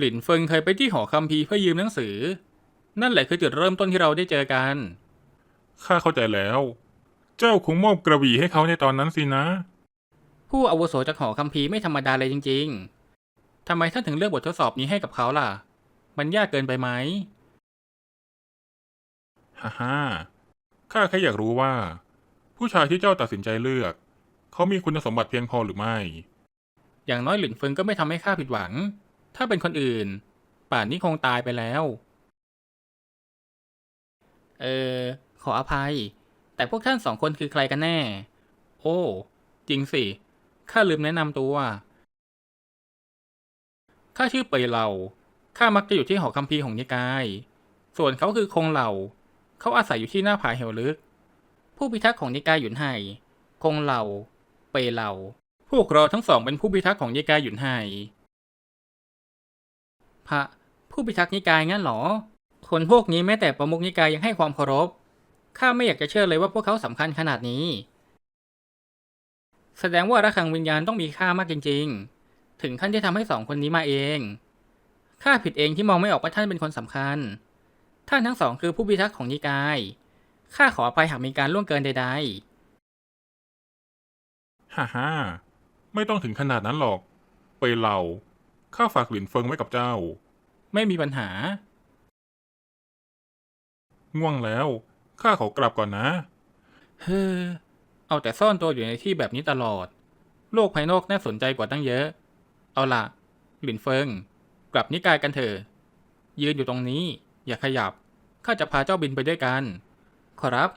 หลินเฟิงเคยไปที่หอคัมภีร์เพื่อยืมหนังสือ นั่นแหละคือจุดเริ่มต้นที่เราได้เจอกัน ข้าเข้าใจแล้ว เจ้าคงมอบกระบี่ให้เขาในตอนนั้นสินะ ผู้อาวุโสจากหอคัมภีร์ไม่ธรรมดาเลยจริง ๆ ทำไมท่านถึงเลือกบททดสอบนี้ให้กับเขาล่ะ มันยากเกินไปไหม ฮ่าฮ่าข้าแค่อยากรู้ว่า ผู้ชายที่เจ้าตัดสินใจเลือก เขามีคุณสมบัติเพียงพอหรือไม่ อย่างน้อยหลินเฟิงก็ไม่ทำให้ข้าผิดหวัง ถ้าเป็นคนอื่น ป่านนี้คงตายไปแล้ว เออ ขออภัย แต่พวกท่านสองคนคือใครกันแน่ โอ้ จริงสิ ข้าลืมแนะนำตัว ข้าชื่อเปยเหล่า ข้ามักจะอยู่ที่หอคัมภีร์ของนิกาย ส่วนเขาคือคงเหล่า เขาอาศัยอยู่ที่หน้าผาเหวลึก ผู้พิทักษ์ของนิกายหยุนไห่คงเหล่า เปยเหล่า พวกเราทั้งสองเป็นผู้พิทักษ์ของนิกายหยุนไห่ พระผู้พิทักษ์นิกายงั้นหรอ คนพวกนี้แม้แต่ประมุขนิกายยังให้ความเคารพ ข้าไม่อยากจะเชื่อเลยว่าพวกเขาสำคัญขนาดนี้ แสดงว่าระฆังวิญญาณต้องมีค่ามากจริง ๆ ถึงขั้นที่ทำให้สองคนนี้มาเอง ข้าผิดเองที่มองไม่ออกว่าท่านเป็นคนสำคัญ ท่านทั้งสองคือผู้พิทักษ์ของนิกาย ข้าขออภัยหากมีการล่วงเกินใด ๆ ฮ่าฮ่าไม่ต้องถึงขนาดนั้นหรอกไปเหล่า ข้าฝากหลินเฟิงไว้กับเจ้าๆไม่มีปัญหา ง่วงแล้ว ข้าขอกลับก่อนนะ เฮ้อ เอาแต่ซ่อนตัวอยู่ในที่แบบนี้ตลอด โลกภายนอกน่าสนใจกว่าตั้งเยอะ เอาล่ะ หลินเฟิง กลับนิกายกันเถอะ ยืนอยู่ตรงนี้ อย่าขยับ ข้าจะพาเจ้าบินไปด้วยกัน ขอรับ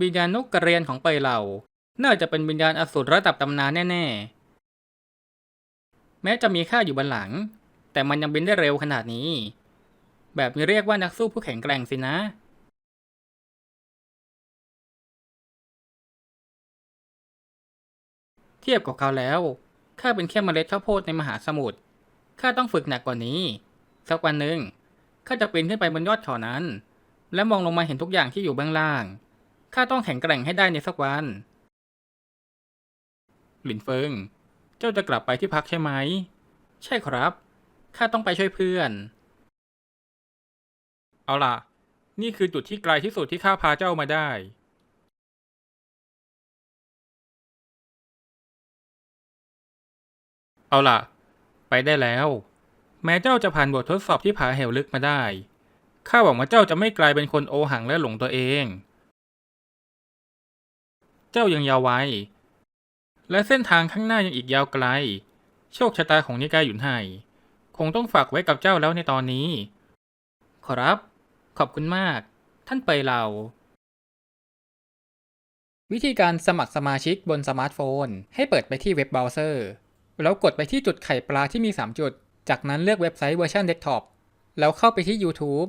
วิญญาณนกกระเรียนของเปยเหล่า น่าจะเป็นวิญญาณอสูรระดับตำนานแน่ ๆ แม้จะมีข้าอยู่บนหลัง แต่มันยังบินได้เร็วขนาดนี้ แบบนี้เรียกว่านักสู้ผู้แข็งแกร่งสินะเทียบกับเขาแล้ว ข้าเป็นแค่เมล็ดข้าวโพดในมหาสมุทร ข้าต้องฝึกหนักกว่านี้ สักวันหนึ่งข้าจะปีนขึ้นไปบนยอดเขานั้น และมองลงมาเห็นทุกอย่างที่อยู่เบื้องล่าง ข้าต้องแข็งแกร่งให้ได้ในสักวัน หลินเฟิง เจ้าจะกลับไปที่พักใช่ไหม ใช่ครับ ข้าต้องไปช่วยเพื่อน เอาล่ะ นี่คือจุดที่ไกลที่สุดที่ข้าพาเจ้ามาได้ เอาล่ะ ไปได้แล้ว แม้เจ้าจะผ่านบททดสอบที่ผาเหวลึกมาได้ ข้าหวังว่าเจ้าจะไม่กลายเป็นคนโอหังและหลงตัวเอง เจ้ายังยาววัย และเส้นทางข้างหน้ายังอีกยาวไกล โชคชะตาของนิกายหยุนไห่คงต้องฝากไว้กับเจ้าแล้วในตอนนี้ ขอรับ ขอบคุณมาก ท่านเปเหล่าวิธีการสมัครสมาชิกบนสมาร์ทโฟน ให้เปิดไปที่เว็บเบราว์เซอร์ แล้วกดไปที่จุดไข่ปลาที่มี 3 จุด จากนั้นเลือกเว็บไซต์เวอร์ชันเดสก์ท็อป แล้วเข้าไปที่ YouTube